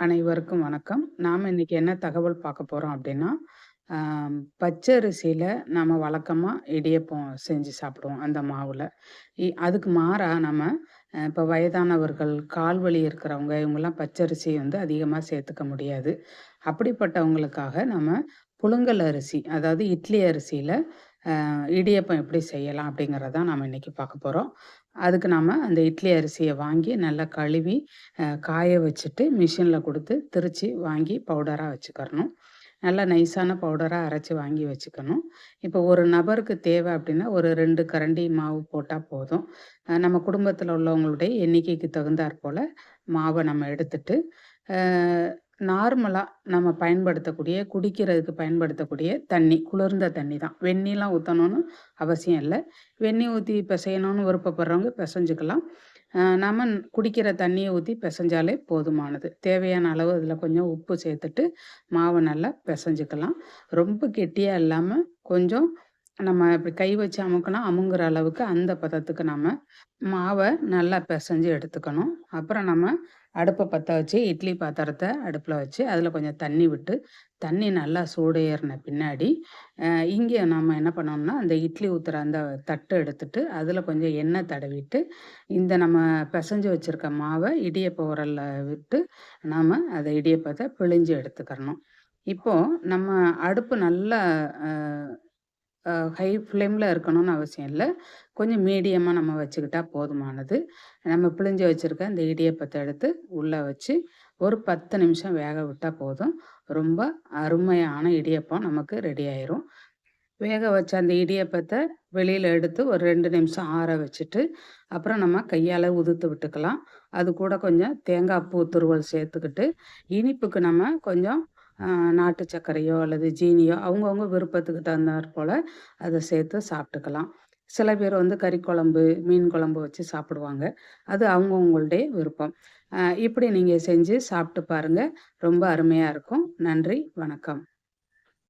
அனைவருக்கும் வணக்கம். நாம் இன்னைக்கு என்ன தகவல் பார்க்க போறோம் அப்படின்னா, பச்சை பச்சரிசியில நம்ம வழக்கமா இடியப்பம் செஞ்சு சாப்பிடுவோம், அந்த மாவுல. இ அதுக்கு மாறா நம்ம இப்போ இப்ப வயதானவர்கள், கால் வலி இருக்கிறவங்க, இவங்கலாம் பச்சரிசி வந்து அதிகமா சேர்த்துக்க முடியாது. அப்படிப்பட்டவங்களுக்காக நம்ம புழுங்கல் அரிசி, அதாவது இட்லி அரிசியில இடியப்பம் எப்படி செய்யலாம் அப்படிங்கிறத தான் நாம இன்னைக்கு பார்க்க போறோம். அதுக்கு நாம் அந்த இட்லி அரிசியை வாங்கி நல்லா கழுவி, காய வச்சுட்டு மிஷினில் கொடுத்து திரித்து வாங்கி பவுடராக வச்சுக்கறணும். நல்லா நைஸான பவுடராக அரைச்சி வாங்கி வச்சுக்கணும். இப்போ ஒரு நபருக்கு தேவை அப்படின்னா, ஒரு ரெண்டு கரண்டி மாவு போட்டால் போதும். நம்ம குடும்பத்தில் உள்ளவங்களுடைய எண்ணிக்கைக்கு தகுந்தாற் போல் மாவை நம்ம எடுத்துட்டு, நார்மலாக நம்ம பயன்படுத்தக்கூடிய குடிக்கிறதுக்கு பயன்படுத்தக்கூடிய தண்ணி, குளிர்ந்த தண்ணி தான். வெந்நீலாம் ஊற்றணும்னு அவசியம் இல்லை வெந்நி ஊற்றி பிசையணும்னு விருப்பப்படுறவங்க பிசைஞ்சுக்கலாம் நம்ம குடிக்கிற தண்ணியை ஊற்றி பிசைஞ்சாலே போதுமானது. தேவையான அளவு அதில் கொஞ்சம் உப்பு சேர்த்துட்டு, மாவை நல்லா பிசைஞ்சுக்கலாம் ரொம்ப கெட்டியாக இல்லாமல் கொஞ்சம் நம்ம இப்படி கை வச்சு அமுக்கினா அமுங்குற அளவுக்கு அந்த பதத்துக்கு நம்ம மாவை நல்லா பிசைஞ்சு எடுத்துக்கணும். அப்புறம் நம்ம அடுப்பை பற்ற வச்சு இட்லி பாத்திரத்தை அடுப்பில் வச்சு, அதில் கொஞ்சம் தண்ணி விட்டு, தண்ணி நல்லா சூடு ஏறின பின்னாடி, இங்கே நம்ம என்ன பண்ணோம்னா அந்த இட்லி ஊற்றுற அந்த தட்டை எடுத்துட்டு, அதில் கொஞ்சம் எண்ணெய் தடவிட்டு, இந்த நம்ம பிசைஞ்சு வச்சுருக்க மாவை இடியப்ப உரலில் விட்டு, நாம் அதை இடியப்பத்தை பிழிஞ்சு எடுத்துக்கிறணும். இப்போது நம்ம அடுப்பு நல்லா ஹை ஃப்ளேமில் இருக்கணும்னு அவசியம் இல்லை கொஞ்சம் மீடியமாக நம்ம வச்சுக்கிட்டா போதுமானது. நம்ம பிழிஞ்சு வச்சிருக்க அந்த இடியப்பத்தை எடுத்து உள்ளே வச்சு, ஒரு 10 நிமிஷம் வேக விட்டால் போதும். ரொம்ப அருமையான இடியப்பம் நமக்கு ரெடி ஆயிரும். வேக வச்ச அந்த இடியப்பத்தை வெளியில் எடுத்து ஒரு ரெண்டு நிமிஷம் ஆற வச்சுட்டு, அப்புறம் நம்ம கையால் உதுத்து விட்டுக்கலாம். அது கூட கொஞ்சம் தேங்காய் பூ துருவல் சேர்த்துக்கிட்டு, இனிப்புக்கு நம்ம கொஞ்சம் நாட்டு சர்க்கரையோ அல்லது ஜீனியோ அவங்கவுங்க விருப்பத்துக்கு தகுந்தாற் போல் அதை சேர்த்து சாப்பிட்டுக்கலாம். சில பேர் வந்து கறி குழம்பு, மீன் குழம்பு வச்சு சாப்பிடுவாங்க. அது அவங்கவுங்களுடைய விருப்பம். இப்படி நீங்கள் செஞ்சு சாப்பிட்டு பாருங்க. ரொம்ப அருமையாக இருக்கும். நன்றி, வணக்கம்.